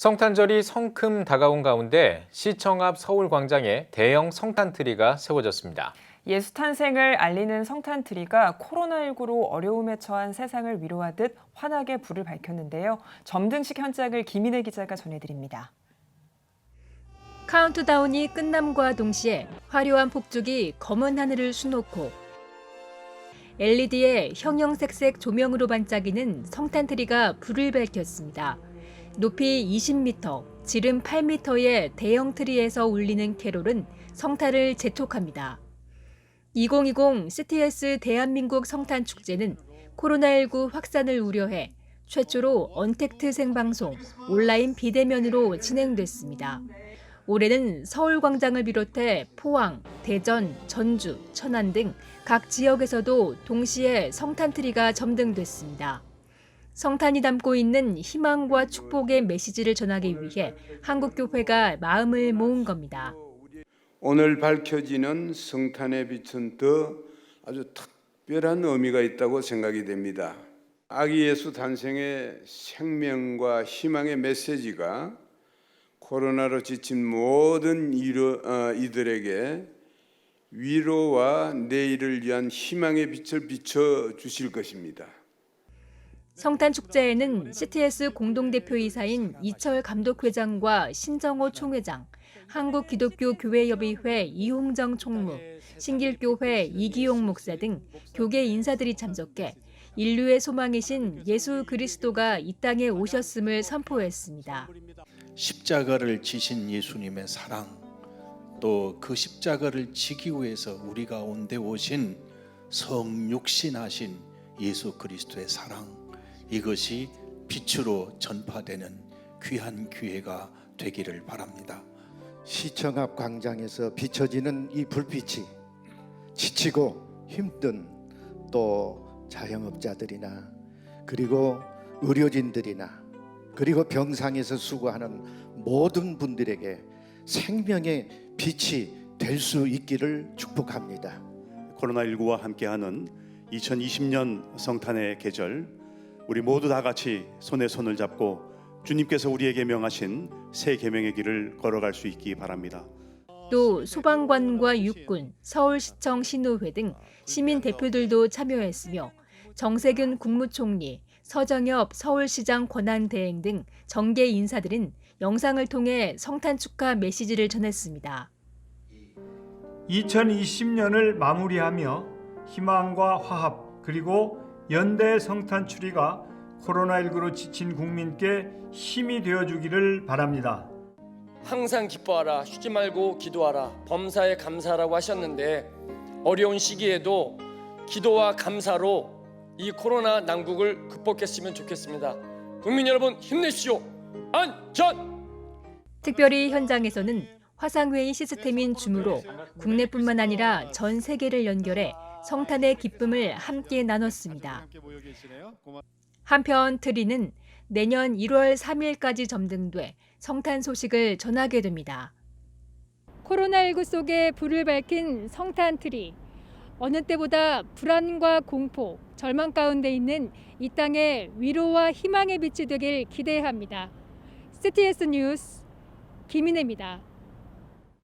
성탄절이 성큼 다가온 가운데 시청 앞 서울광장에 대형 성탄 트리가 세워졌습니다. 예수 탄생을 알리는 성탄 트리가 코로나19로 어려움에 처한 세상을 위로하듯 환하게 불을 밝혔는데요. 점등식 현장을 김인혜 기자가 전해드립니다. 카운트다운이 끝남과 동시에 화려한 폭죽이 검은 하늘을 수놓고 LED의 형형색색 조명으로 반짝이는 성탄트리가 불을 밝혔습니다. 높이 20m, 지름 8m의 대형 트리에서 울리는 캐롤은 성탄을 재촉합니다. 2020 CTS 대한민국 성탄 축제는 코로나19 확산을 우려해 최초로 언택트 생방송, 온라인 비대면으로 진행됐습니다. 올해는 서울광장을 비롯해 포항, 대전, 전주, 천안 등 각 지역에서도 동시에 성탄트리가 점등됐습니다. 성탄이 담고 있는 희망과 축복의 메시지를 전하기 위해 한국교회가 마음을 모은 겁니다. 오늘 밝혀지는 성탄의 빛은 더 아주 특별한 의미가 있다고 생각이 됩니다. 아기 예수 탄생의 생명과 희망의 메시지가 코로나로 지친 모든 어, 이들에게 위로와 내일을 위한 희망의 빛을 비춰 주실 것입니다. 성탄 축제에는 CTS 공동대표이사인 이철 감독회장과 신정호 총회장, 한국기독교교회협의회 이홍정 총무, 신길교회 이기용 목사 등 교계 인사들이 참석해 인류의 소망이신 예수 그리스도가 이 땅에 오셨음을 선포했습니다. 십자가를 지신 예수님의 사랑, 또 그 십자가를 지기 위해서 우리 가운데 오신 성육신하신 예수 그리스도의 사랑, 이것이 빛으로 전파되는 귀한 기회가 되기를 바랍니다. 시청 앞 광장에서 비춰지는 이 불빛이 지치고 힘든 또 자영업자들이나 그리고 의료진들이나 그리고 병상에서 수고하는 모든 분들에게 생명의 빛이 될 수 있기를 축복합니다. 코로나19와 함께하는 2020년 성탄의 계절 우리 모두 다 같이 손에 손을 잡고 주님께서 우리에게 명하신 새 계명의 길을 걸어갈 수 있기 바랍니다. 또 소방관과 육군, 서울시청 신우회 등 시민 대표들도 참여했으며 정세균 국무총리, 서정엽 서울시장 권한대행 등 정계 인사들은 영상을 통해 성탄 축하 메시지를 전했습니다. 2020년을 마무리하며 희망과 화합 그리고 연대 성탄 추리가 코로나19로 지친 국민께 힘이 되어 주기를 바랍니다. 항상 기뻐하라 쉬지 말고 기도하라 범사에 감사하라고 하셨는데 어려운 시기에도 기도와 감사로 이 코로나 난국을 극복했으면 좋겠습니다. 국민 여러분 힘내시오. 안전. 특별히 현장에서는 화상회의 시스템인 줌으로 국내뿐만 아니라 전 세계를 연결해 성탄의 기쁨을 함께 나눴습니다. 한편 트리는 내년 1월 3일까지 점등돼 성탄 소식을 전하게 됩니다. 코로나19 속에 불을 밝힌 성탄 트리. 어느 때보다 불안과 공포, 절망 가운데 있는 이 땅에 위로와 희망의 빛이 되길 기대합니다. CTS 뉴스 김인혜입니다.